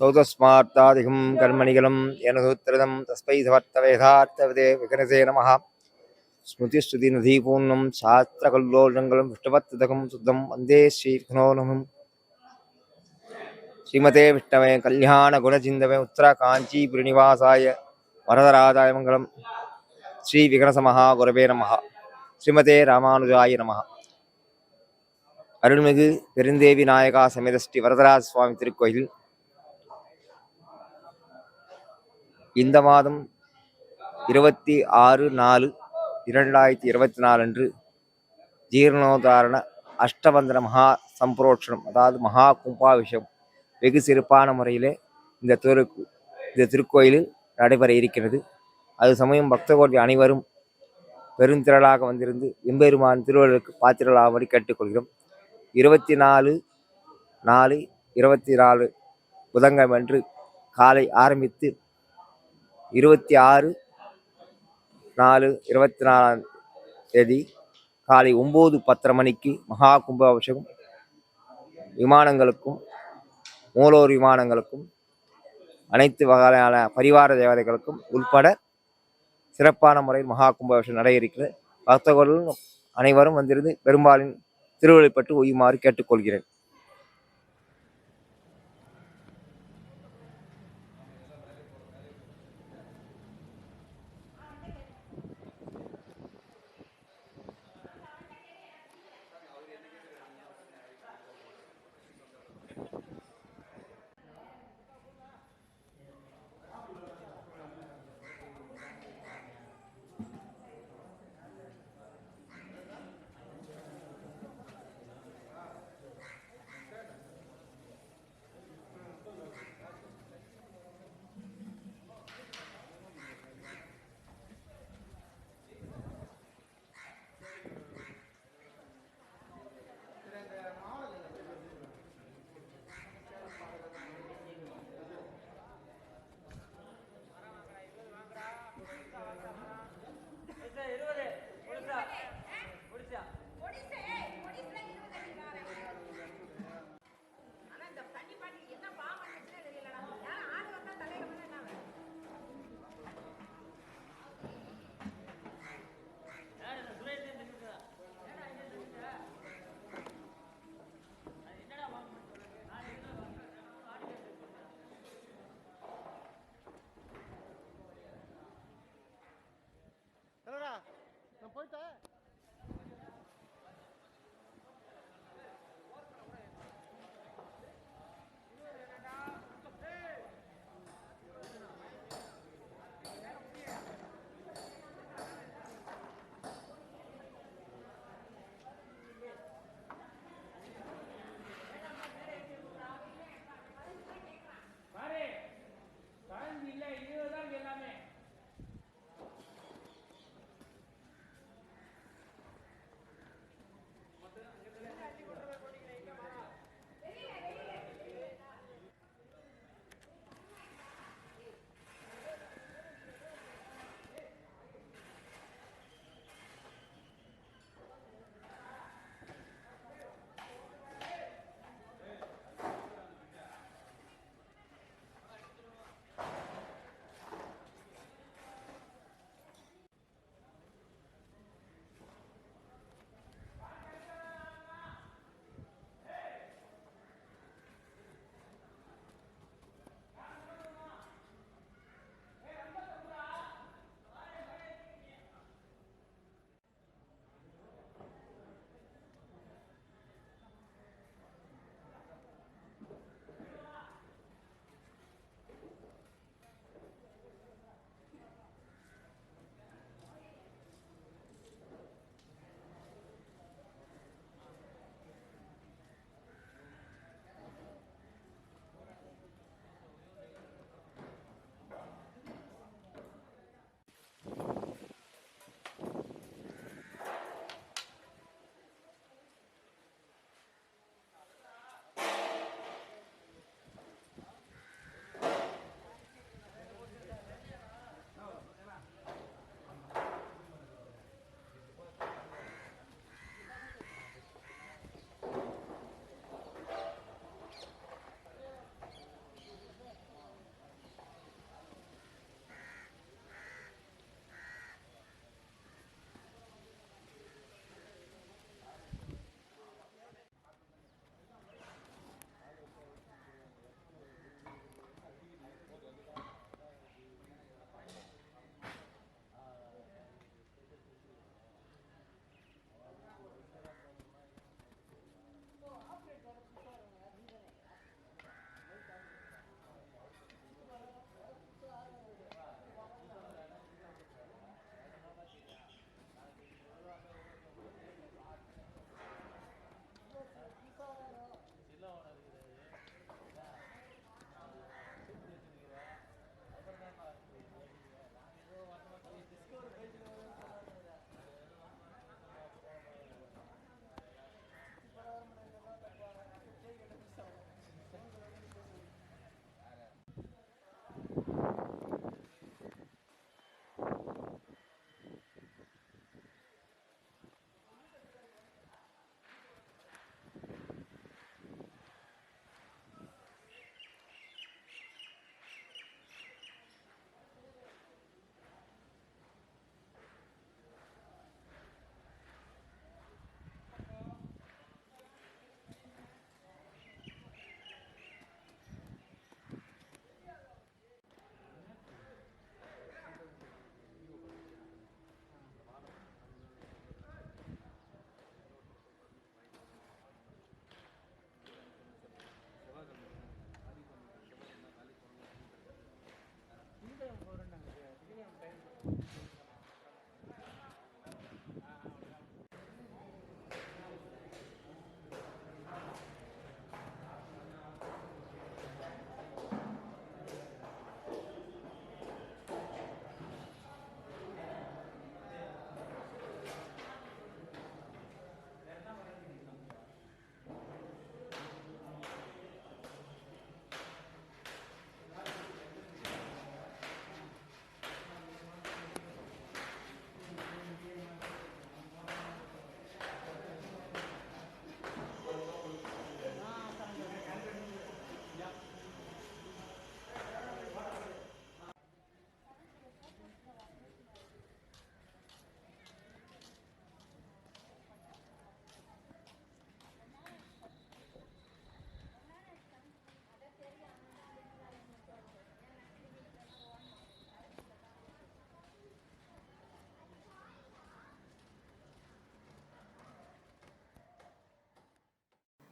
சௌதஸ்மார்த்தாதிகம் கர்மணிகளும் எனதுத்திரதம் தஸ்மை சமர்த்தவேதார்த்தவிதே விகனசே நம. நமः ஸ்மிருதிஸ்ருதிநதீபூர்ணம் சாஸ்திரகல்லோலங்களும் விஷ்ணவத்துதகம் சுத்தம் வந்தே ஸ்ரீ ஸ்ரீகுணோனமும் ஸ்ரீமதே விஷ்ணவே கல்யாண குணச்சிந்தவே உத்தர காஞ்சிபுரிநிவாசாய வரதராதாய மங்கலம் ஸ்ரீ விகனசமஹா குரவே நமஹ ஸ்ரீமதே ராமானுஜாய நமஹ அருள்மிகு பெருந்தேவி நாயகா சமேத ஸ்ரீ வரதராஜ சுவாமி திருக்கோயில் இந்த மாதம் இருபத்தி ஆறு நாலு இரண்டாயிரத்தி இருபத்தி நாலு அன்று ஜீர்ணோதாரண அஷ்டபந்தன மகா சம்பரோட்சணம் அதாவது மகா கும்பாபிஷம் வெகு சிறப்பான முறையிலே இந்த திரு இந்த திருக்கோயிலில் நடைபெற இருக்கிறது அது சமயம் பக்தகோடி அனைவரும் பெருந்திரளாக வந்திருந்து எம்பெருமான் திருவள்ளுக்கு பாத்திரலாகும்படி கேட்டுக்கொள்கிறோம். இருபத்தி நாலு நாலு இருபத்தி நாலு புதன்கிழமை அன்று காலை ஆரம்பித்து இருபத்தி ஆறு நாலு இருபத்தி நாலாம் தேதி காலை ஒம்பது பத்தரை மணிக்கு மகா கும்பாபிஷேகம். விமானங்களுக்கும் மூலோர் விமானங்களுக்கும் அனைத்து வகையான பரிவார தேவதைகளுக்கும் உள்பட சிறப்பான முறையில் மகா கும்பாபிஷேகம் நடைய இருக்கிறது. பக்தர்களும் அனைவரும் வந்திருந்து பெரும்பாலின் திருவள்ளிப்பட்டு ஒய்யுமாறு கேட்டுக்கொள்கிறேன்.